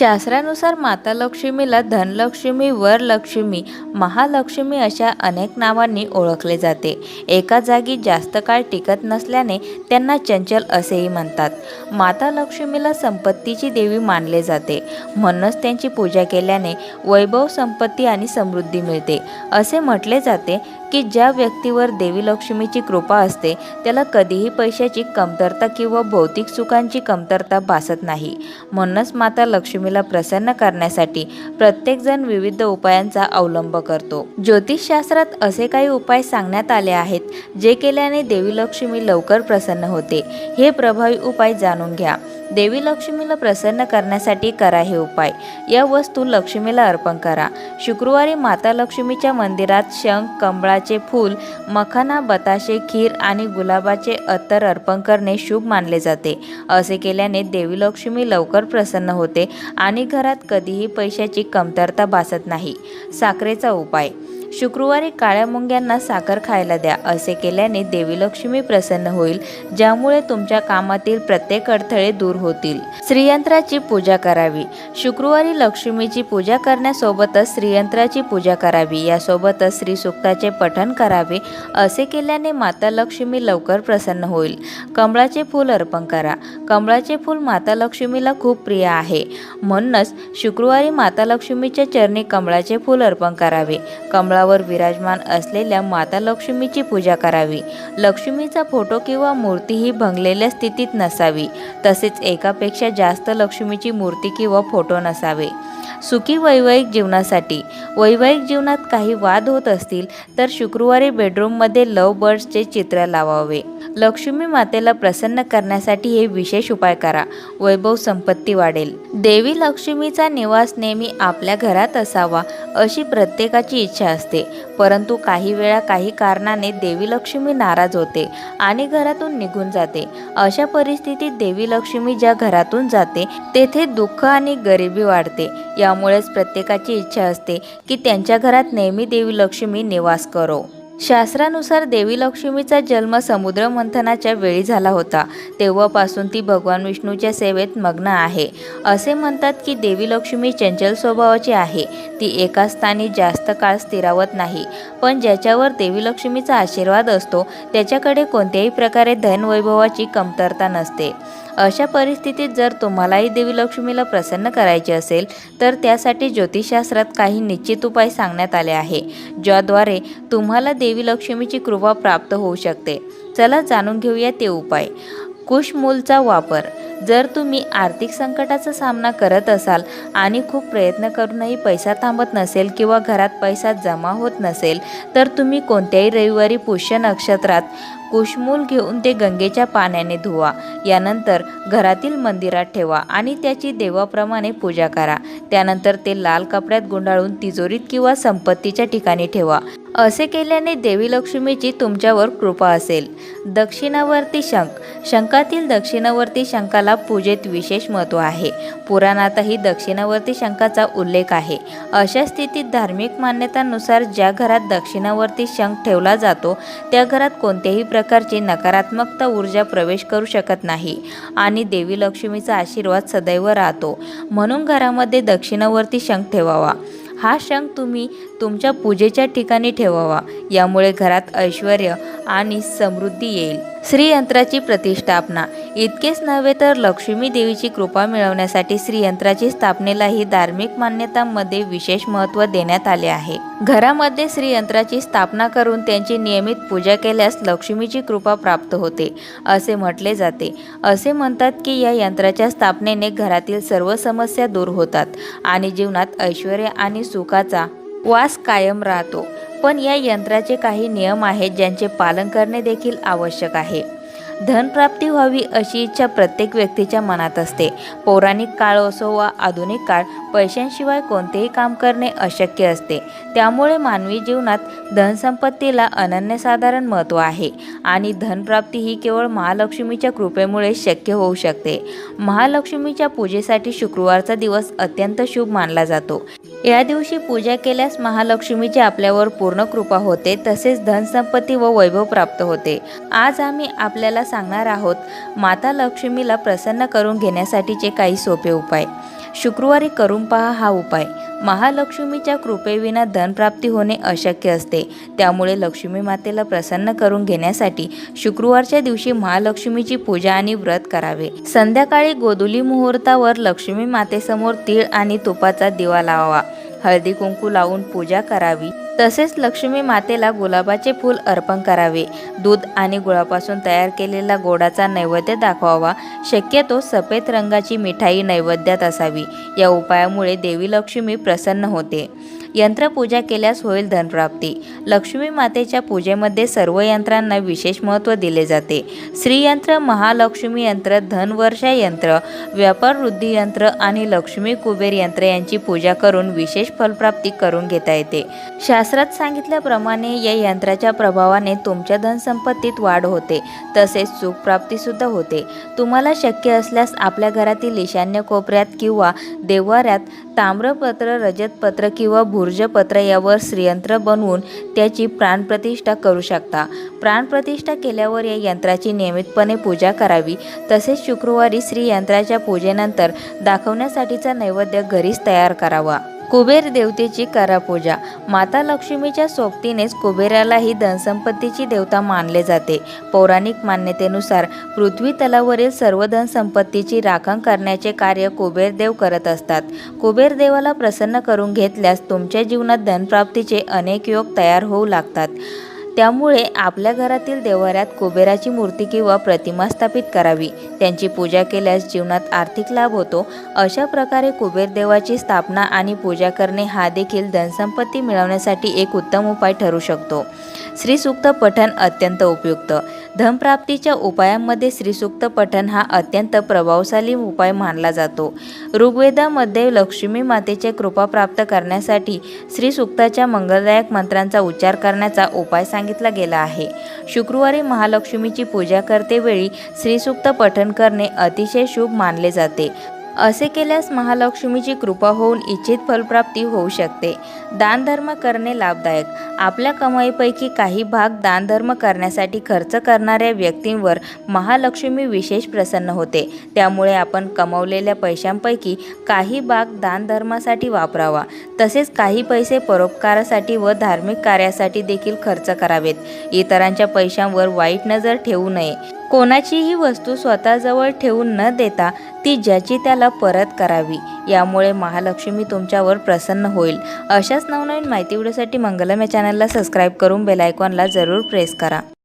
शास्त्रानुसार माता लक्ष्मीला धनलक्ष्मी वरलक्ष्मी महालक्ष्मी अशा अनेक नावांनी ओळखले जाते. एका जागी जास्त काळ टिकत नसल्याने त्यांना चंचल असेही म्हणतात. माता लक्ष्मीला संपत्तीची देवी मानले जाते. म्हणूनच त्यांची पूजा केल्याने वैभव संपत्ती आणि समृद्धी मिळते. असे म्हटले जाते की ज्या व्यक्तीवर देवी लक्ष्मीची कृपा असते त्याला कधीही पैशाची कमतरता किंवा भौतिक सुखांची कमतरता भासत नाही. म्हणूनच माता लक्ष्मीला प्रसन्न करण्यासाठी प्रत्येकजण विविध उपायांचा अवलंब करतो. ज्योतिषशास्त्रात असे काही उपाय सांगण्यात आले आहेत जे केल्याने देवी लक्ष्मी लवकर प्रसन्न होते. हे प्रभावी उपाय जाणून घ्या. देवी लक्ष्मीला प्रसन्न करण्यासाठी करा हे उपाय. या वस्तू लक्ष्मीला अर्पण करा. शुक्रवारी माता लक्ष्मीच्या मंदिरात शंख कमळाचे फूल मखाना बताशे खीर आणि गुलाबाचे अत्तर अर्पण करणे शुभ मानले जाते. असे केल्याने देवी लक्ष्मी लवकर प्रसन्न होते आणि घरात कधीही पैशाची कमतरता भासत नाही. साखरेचा उपाय. शुक्रवारी काळ्या मुंग्यांना साखर खायला द्या असे केल्याने देवी लक्ष्मी प्रसन्न होईल ज्यामुळे तुमच्या कामातील प्रत्येक अडथळे दूर होतील. श्रीयंत्राची पूजा करावी. शुक्रवारी लक्ष्मीची पूजा करण्यासोबतच श्रीयंत्राची पूजा करावी. यासोबतच श्री सुक्ताचे पठण करावे असे केल्याने माता लक्ष्मी लवकर प्रसन्न होईल. कमळाचे फूल अर्पण करा. कमळाचे फूल माता लक्ष्मीला खूप प्रिय आहे. म्हणूनच शुक्रवारी माता लक्ष्मीच्या चरणी कमळाचे फूल अर्पण करावे. कमळा देवळावर विराजमान असलेल्या माता लक्ष्मीची पूजा करावी. लक्ष्मीचा फोटो किंवा मूर्ती ही भंगलेल्या स्थितीत नसावी. तसेच एकापेक्षा जास्त लक्ष्मीची मूर्ती किंवा फोटो नसावे. सुखी वैवाहिक जीवनासाठी. वैवाहिक जीवनात काही वाद होत असतील तर शुक्रवारी बेडरूममध्ये लव बर्ड्सचे चित्र लावावे. लक्ष्मी मातेला प्रसन्न करण्यासाठी हे विशेष उपाय करा. वैभव संपत्ती वाढेल. देवी लक्ष्मीचा निवास नेहमी आपल्या घरात असावा अशी प्रत्येकाची इच्छा असते. परंतु काही वेळा काही कारणाने देवी लक्ष्मी नाराज होते आणि घरातून निघून जाते. अशा परिस्थितीत देवी लक्ष्मी ज्या घरातून जाते तेथे दुःख आणि गरिबी वाढते. यामुळेच प्रत्येकाची इच्छा असते की त्यांच्या घरात नेहमी देवी लक्ष्मी निवास करो. शास्त्रानुसार देवी लक्ष्मीचा जन्म समुद्र मंथनाच्या वेळी झाला होता. तेव्हापासून ती भगवान विष्णूच्या सेवेत मग्न आहे. असे म्हणतात की देवी लक्ष्मी चंचल स्वभावाची आहे. ती एका स्थानी जास्त काळ स्थिरावत नाही. पण ज्याच्यावर देवी लक्ष्मीचा आशीर्वाद असतो त्याच्याकडे कोणत्याही प्रकारे धनवैभवाची कमतरता नसते. अशा परिस्थितीत जर तुम्हालाही देवी लक्ष्मीला प्रसन्न करायचे असेल तर त्यासाठी ज्योतिषशास्त्रात काही निश्चित उपाय सांगण्यात आले आहे ज्याद्वारे तुम्हाला देवी लक्ष्मीची कृपा प्राप्त होऊ शकते. चला जाणून घेऊया ते उपाय. कुशमूलचा वापर. जर तुम्ही आर्थिक संकटाचा सामना करत असाल आणि खूप प्रयत्न करूनही पैसा थांबत नसेल किंवा घरात पैसा जमा होत नसेल तर तुम्ही कोणत्याही रविवारी पुष्य नक्षत्रात कुशमूल घेऊन ते गंगेच्या पाण्याने धुवा. यानंतर घरातील मंदिरात ठेवा आणि त्याची देवाप्रमाणे पूजा करा. त्यानंतर ते लाल कपड्यात गुंडाळून तिजोरीत किंवा संपत्तीच्या ठिकाणी ठेवा. असे केल्याने देवी लक्ष्मीची तुमच्यावर कृपा असेल. दक्षिणावर्ती शंख. शंखातील दक्षिणावर्ती शंखाला पूजेत विशेष महत्त्व आहे. पुराणातही दक्षिणावर्ती शंखाचा उल्लेख आहे. अशा स्थितीत धार्मिक मान्यतांनुसार ज्या घरात दक्षिणावर्ती शंख ठेवला जातो त्या घरात कोणत्याही प्रकारची नकारात्मकता ऊर्जा प्रवेश करू शकत नाही आणि देवी लक्ष्मीचा आशीर्वाद सदैव राहतो. म्हणून घरामध्ये दक्षिणावर्ती शंख ठेवावा. हा शंख तुम्ही तुमच्या पूजेच्या ठिकाणी ठेवावा. यामुळे घरात ऐश्वर आणि समृद्धी येईल. श्रीयंत्राची प्रतिष्ठापना. इतकेच नव्हे तर लक्ष्मी देवीची कृपा मिळवण्यासाठी श्रीयंत्राची स्थापनेलाही धार्मिक मान्यतांमध्ये विशेष महत्त्व देण्यात आले आहे. घरामध्ये श्रीयंत्राची स्थापना करून त्यांची नियमित पूजा केल्यास लक्ष्मीची कृपा प्राप्त होते असे म्हटले जाते. असे म्हणतात की या यंत्राच्या स्थापनेने घरातील सर्व समस्या दूर होतात आणि जीवनात ऐश्वर आणि सुखाचा वास कायम राहतो. पण या यंत्राचे काही नियम आहेत ज्यांचे पालन करणे देखील आवश्यक आहे. धनप्राप्ती व्हावी अशी इच्छा प्रत्येक व्यक्तीच्या मनात असते. पौराणिक काळ असो वा आधुनिक काळ पैशांशिवाय कोणतेही काम करणे अशक्य असते. त्यामुळे मानवी जीवनात धनसंपत्तीला अनन्यसाधारण महत्त्व आहे आणि धनप्राप्ती ही केवळ महालक्ष्मीच्या कृपेमुळे शक्य होऊ शकते. महालक्ष्मीच्या पूजेसाठी शुक्रवारचा दिवस अत्यंत शुभ मानला जातो. या दिवशी पूजा केल्यास महालक्ष्मीची आपल्यावर पूर्ण कृपा होते तसेच धनसंपत्ती व वैभव प्राप्त होते. आज आम्ही आपल्याला सांगणार आहोत माता लक्ष्मीला प्रसन्न करून घेण्यासाठीचे काही सोपे उपाय. शुक्रवारी करून पहा हा उपाय. महालक्ष्मीच्या कृपेविना धनप्राप्ती होणे अशक्य असते. त्यामुळे लक्ष्मी मातेला प्रसन्न करून घेण्यासाठी शुक्रवारच्या दिवशी महालक्ष्मीची पूजा आणि व्रत करावे. संध्याकाळी गोधुली मुहूर्तावर लक्ष्मी मातेसमोर तीळ आणि तुपाचा दिवा लावावा. हळदी कुंकू लावून पूजा करावी. तसेच लक्ष्मी मातेला गुलाबाचे फूल अर्पण करावे. दूध आणि गुळापासून तयार केलेला गोडाचा नैवेद्य दाखवावा. शक्यतो सफेद रंगाची मिठाई नैवेद्यात असावी. या उपायामुळे देवी लक्ष्मी प्रसन्न होते. यंत्रपूजा केल्यास होईल धनप्राप्ती. लक्ष्मी मातेच्या पूजेमध्ये सर्व यंत्रांना विशेष महत्त्व दिले जाते. श्रीयंत्र महालक्ष्मी यंत्र धनवर्षा यंत्र व्यापार वृद्धी यंत्र आणि लक्ष्मी कुबेर यंत्र यांची पूजा करून विशेष फलप्राप्ती करून घेता येते. शास्त्रात सांगितल्याप्रमाणे या यंत्राच्या प्रभावाने तुमच्या धनसंपत्तीत वाढ होते. तसेच सुखप्राप्तीसुद्धा होते. तुम्हाला शक्य असल्यास आपल्या घरातील ईशान्य कोपऱ्यात किंवा देवाऱ्यात ताम्रपत्र रजतपत्र किंवा भू भुर्जपत्र यावर श्रीयंत्र बनवून त्याची प्राणप्रतिष्ठा करू शकता. प्राणप्रतिष्ठा केल्यावर या यंत्राची नियमितपणे पूजा करावी. तसेच शुक्रवारी श्रीयंत्राच्या पूजेनंतर दाखवण्यासाठीचा नैवेद्य घरीच तयार करावा. कुबेर देवतेची करा पूजा माता लक्ष्मीच्या सोबतीनेच कुबेरालाही धनसंपत्तीची देवता मानले जाते. पौराणिक मान्यतेनुसार पृथ्वी तलावरील सर्व धनसंपत्तीची राखण करण्याचे कार्य कुबेर देव करत असतात. कुबेर देवाला प्रसन्न करून घेतल्यास तुमच्या जीवनात धनप्राप्तीचे अनेक योग तयार होऊ लागतात. त्यामुळे आपल्या घरातील देवाऱ्यात कुबेराची मूर्ती किंवा प्रतिमा स्थापित करावी. त्यांची पूजा केल्यास जीवनात आर्थिक लाभ होतो. अशा प्रकारे कुबेर देवाची स्थापना आणि पूजा करणे हा देखील धनसंपत्ती मिळवण्यासाठी एक उत्तम उपाय ठरू शकतो. श्रीसूक्त पठण अत्यंत उपयुक्त. धनप्राप्तीच्या उपायांमध्ये श्रीसूक्त पठण हा अत्यंत प्रभावशाली उपाय मानला जातो. ऋग्वेदामध्ये लक्ष्मी मातेचे कृपा प्राप्त करण्यासाठी श्रीसूक्ताच्या मंगलदायक मंत्रांचा उच्चार करण्याचा उपाय सांगितला गेला आहे. शुक्रवारी महालक्ष्मीची पूजा करतेवेळी श्रीसूक्त पठण करणे अतिशय शुभ मानले जाते. असे केल्यास महालक्ष्मीची कृपा होऊन इच्छित फलप्राप्ती होऊ शकते. दानधर्म करणे लाभदायक. आपल्या कमाईपैकी काही भाग दानधर्म करण्यासाठी खर्च करणाऱ्या व्यक्तींवर महालक्ष्मी विशेष प्रसन्न होते. त्यामुळे आपण कमवलेल्या पैशांपैकी काही भाग दानधर्मासाठी वापरावा. तसेच काही पैसे परोपकारासाठी व धार्मिक कार्यासाठी देखील खर्च करावेत. इतरांच्या पैशांवर वाईट नजर ठेवू नये. कोणाचीही वस्तू स्वतःजवळ ठेवून न देता ती ज्याची त्याला परत करावी. यामुळे महालक्ष्मी तुमच्यावर प्रसन्न होईल. अशाच नवनवीन माहिती व्हिडिओसाठी मंगलम या चॅनलला सबस्क्राईब करून बेलायकॉनला जरूर प्रेस करा.